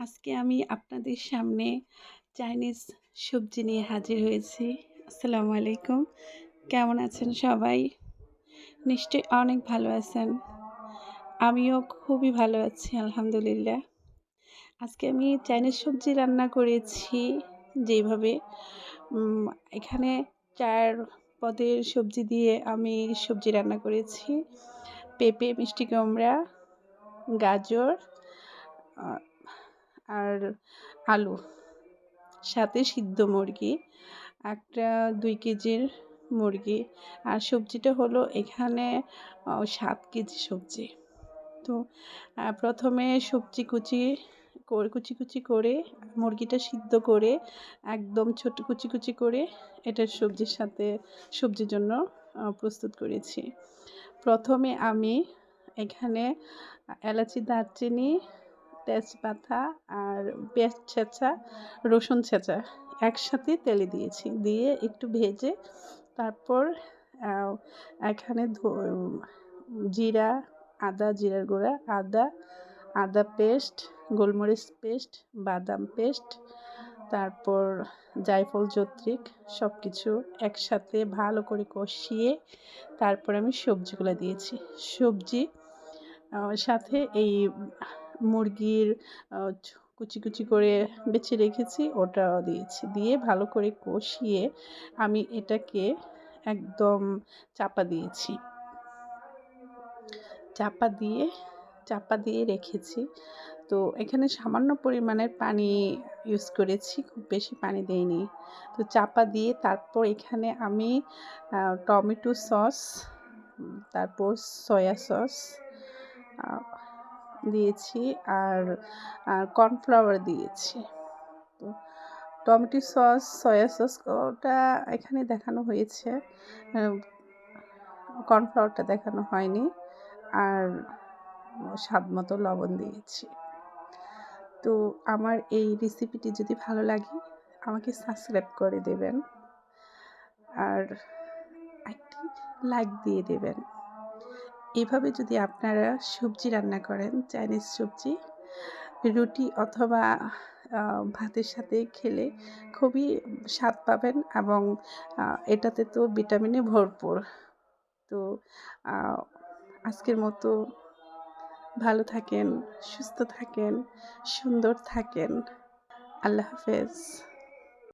আজকে আমি আপনাদের সামনে চাইনিজ সবজি নিয়ে হাজির হয়েছি। আসসালামু আলাইকুম। কেমন আছেন সবাই? নিশ্চয়ই অনেক ভালো আছেন। আমিও খুবই ভালো আছি, আলহামদুলিল্লাহ। আজকে আমি চাইনিজ সবজি রান্না করেছি যেভাবে এখানে চার পদের সবজি দিয়ে আমি সবজি রান্না করেছি। পেঁপে, মিষ্টি কুমড়া, গাজর আর আলু। সাথে সিদ্ধ মুরগি, একটা দুই কেজির মুরগি আর সবজিটা হলো এখানে সাত কেজি সবজি। তো প্রথমে সবজি কুচি করে, কুচি কুচি করে মুরগিটা সিদ্ধ করে একদম ছোট কুচি কুচি করে এটা সবজির সাথে, সবজির জন্য প্রস্তুত করেছি। প্রথমে আমি এখানে এলাচি, দারচিনি তেজপাতা আর পেঁয়াজ ছেঁচা, রসুন ছেঁচা একসাথে তেলে দিয়েছি। দিয়ে একটু ভেজে তারপর এখানে জিরা, আদা, জিরার গুঁড়া, আদা আদা পেস্ট, গোলমরিচ পেস্ট, বাদাম পেস্ট, তারপর জায়ফল, জত্রিক সব কিছু একসাথে ভালো করে কষিয়ে তারপর আমি সবজিগুলো দিয়েছি। সবজি সাথে এই মুরগির কুচি কুচি করে বেছে রেখেছি ওটাও দিয়েছি। দিয়ে ভালো করে কষিয়ে আমি এটাকে একদম চাপা দিয়েছি। চাপা দিয়ে চাপা দিয়ে রেখেছি। তো এখানে সামান্য পরিমাণের পানি ইউজ করেছি, খুব বেশি পানি দেইনি। তো চাপা দিয়ে তারপর এখানে আমি টমেটো সস তারপর সয়া সস দিয়েছি আর কর্নফ্লাওয়ার দিয়েছি। তো টমেটো সস সয়া সস ওটা এখানে দেখানো হয়েছে। কর্নফ্লাওয়ারটা দেখানো হয়নি। আর স্বাদ মতো লবণ দিয়েছি। তো আমার এই রেসিপিটি যদি ভালো লাগে, আমাকে সাবস্ক্রাইব করে দেবেন। আর একটি লাইক দিয়ে দেবেন। এভাবে যদি আপনারা সবজি রান্না করেন, চাইনিজ সবজি, রুটি অথবা ভাতের সাথে খেলে খুবই স্বাদ পাবেন এবং এটাতে তো ভিটামিনে ভরপুর। তো আজকের মতো ভালো থাকেন, সুস্থ থাকেন, সুন্দর থাকেন। আল্লাহ হাফেজ।